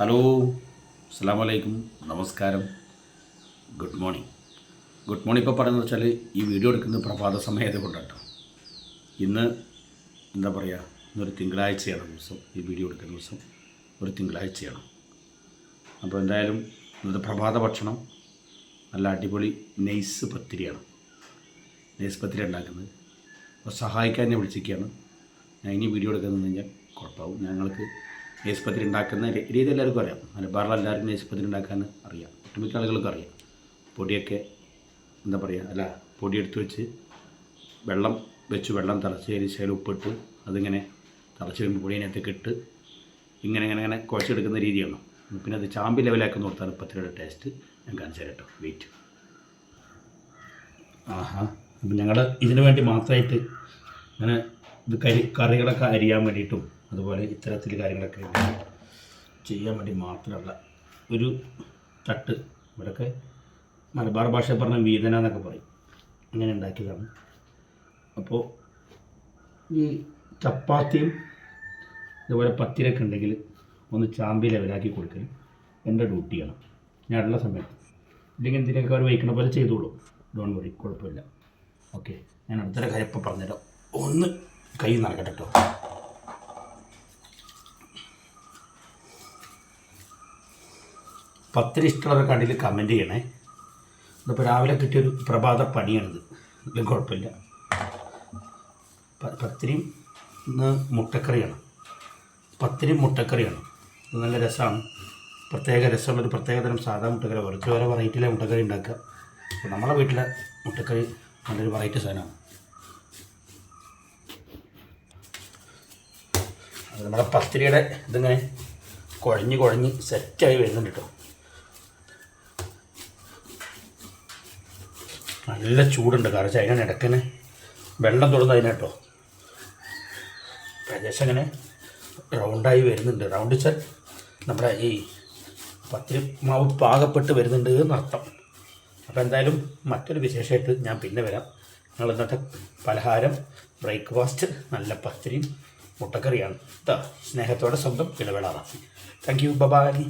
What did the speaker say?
Hello അസ്സാം വലൈക്കും നമസ്കാരം. Good morning. ഗുഡ് മോർണിംഗ് ഇപ്പോൾ പറയുന്നത് വെച്ചാൽ ഈ വീഡിയോ എടുക്കുന്നത് പ്രഭാത സമയത്ത് കൊണ്ടാട്ടോ ഇന്ന് എന്താ പറയുക ഇന്നൊരു തിങ്കളാഴ്ചയാണ് ദിവസം. ഈ വീഡിയോ എടുക്കുന്ന ദിവസം ഒരു തിങ്കളാഴ്ചയാണ്. അപ്പോൾ എന്തായാലും ഇന്നത്തെ പ്രഭാത ഭക്ഷണം നല്ല അടിപൊളി നെയ്സ് പത്തിരിയാണ്. നെയ്സ് പത്തിരി ഉണ്ടാക്കുന്നത്. അപ്പോൾ സഹായിക്കാൻ എന്നെ വിളിച്ചിരിക്കുകയാണ്. ഞാൻ ഇനി വീഡിയോ എടുക്കുന്നത് കഴിഞ്ഞാൽ കുഴപ്പമാവും. ഞങ്ങൾക്ക് നെയ്സ് ഉണ്ടാക്കുന്ന രീതി എല്ലാവർക്കും അറിയാം. മലബാറിൽ എല്ലാവർക്കും നെയ്സ് പത്തിരി ഉണ്ടാക്കാൻ അറിയാം. ഒട്ടുമിക്ക ആളുകൾക്കും അറിയാം. പൊടിയൊക്കെ എന്താ പറയുക അല്ല പൊടി എടുത്ത് വെച്ച് വെള്ളം വെച്ച് വെള്ളം തിളച്ച് അരിശയിൽ ഉപ്പിട്ട് അതിങ്ങനെ തിളച്ച് കഴിയുമ്പോൾ പൊടിയതിനകത്തേക്ക് ഇട്ട് ഇങ്ങനെ ഇങ്ങനെ ഇങ്ങനെ കുഴച്ചെടുക്കുന്ന രീതിയാണ്. പിന്നെ അത് ചാമ്പി ലെവലാക്കി നോർത്താണ് പത്തിരിയുടെ ടേസ്റ്റ്. ഞാൻ കാണിച്ചു തരാം കേട്ടോ. വെയിറ്റ് ആഹാ. അപ്പം ഞങ്ങൾ ഇതിനു വേണ്ടി മാത്രമായിട്ട് അങ്ങനെ ഇത് കരി കറികളൊക്കെ അരിയാൻ വേണ്ടിയിട്ടും അതുപോലെ ഇത്തരത്തിൽ കാര്യങ്ങളൊക്കെ ചെയ്യാൻ വേണ്ടി മാത്രമുള്ള ഒരു തട്ട് ഇവിടെയൊക്കെ മലബാർ ഭാഷ പറഞ്ഞ വീതന എന്നൊക്കെ പറയും. അങ്ങനെ ഉണ്ടാക്കിയതാണ്. അപ്പോൾ ഈ ചപ്പാത്തിയും ഇതുപോലെ പത്തിരൊക്കെ ഉണ്ടെങ്കിൽ ഒന്ന് ചാമ്പി ലെവലാക്കി കൊടുക്കൽ എന്റെ ഡ്യൂട്ടിയാണ്. ഞാനുള്ള സമയത്ത്. ഇല്ലെങ്കിൽ എന്തിനൊക്കെ അവർ വഹിക്കണ പോലെ ചെയ്തോളൂ. ഡോൺ വറി കുഴപ്പമില്ല. ഓക്കെ ഞാൻ അടുത്തൊരു കാര്യം ഇപ്പോൾ പറഞ്ഞുതരാം. ഒന്ന് കൈ നടക്കട്ടെ കേട്ടോ. പത്തിരി ഇഷ്ടമുള്ളവരൊക്കെ അടിയിൽ കമന്റ് ചെയ്യണേ. ഇതിപ്പോൾ രാവിലെ കിട്ടിയൊരു പ്രഭാത പണിയാണിത്. ഇതിലും കുഴപ്പമില്ല. പത്തിരിയും ഇന്ന് മുട്ടക്കറിയാണ്. പത്തിരിയും മുട്ടക്കറിയാണ്. നല്ല രസമാണ് പ്രത്യേക രസമുള്ളൊരു പ്രത്യേകതരം സാധാ മുട്ടക്കറി കുറച്ച് വേറെ വെറൈറ്റിയിലെ മുട്ടക്കറി ഉണ്ടാക്കുക. അപ്പോൾ നമ്മളെ വീട്ടിലെ മുട്ടക്കറി നല്ലൊരു വെറൈറ്റി സാധനമാണ്. നമ്മുടെ പത്തിരിയുടെ ഇതിങ്ങനെ കുഴഞ്ഞ് കുഴഞ്ഞ് സെറ്റായി വരുന്നുണ്ട് കേട്ടോ. നല്ല ചൂടുണ്ട് കറച്ച്. അതിനാണ് ഇടക്കനെ വെള്ളം തുടർന്ന് അതിനെ കേട്ടോ ഏകദേശം അങ്ങനെ റൗണ്ടായി വരുന്നുണ്ട്. റൗണ്ട് വെച്ചാൽ നമ്മുടെ ഈ പത്തിരി മാവ് പാകപ്പെട്ട് വരുന്നുണ്ട് എന്നർത്ഥം അപ്പോൾ എന്തായാലും മറ്റൊരു വിശേഷമായിട്ട് ഞാൻ പിന്നെ വരാം. ഞങ്ങൾ ഇന്നത്തെ പലഹാരം ബ്രേക്ക്ഫാസ്റ്റ് നല്ല പത്തിരിയും മുട്ടക്കറിയാണ്. കേട്ടോ സ്നേഹത്തോടെ സ്വന്തം ഇടവേളാറാം താങ്ക് യു ബബായ്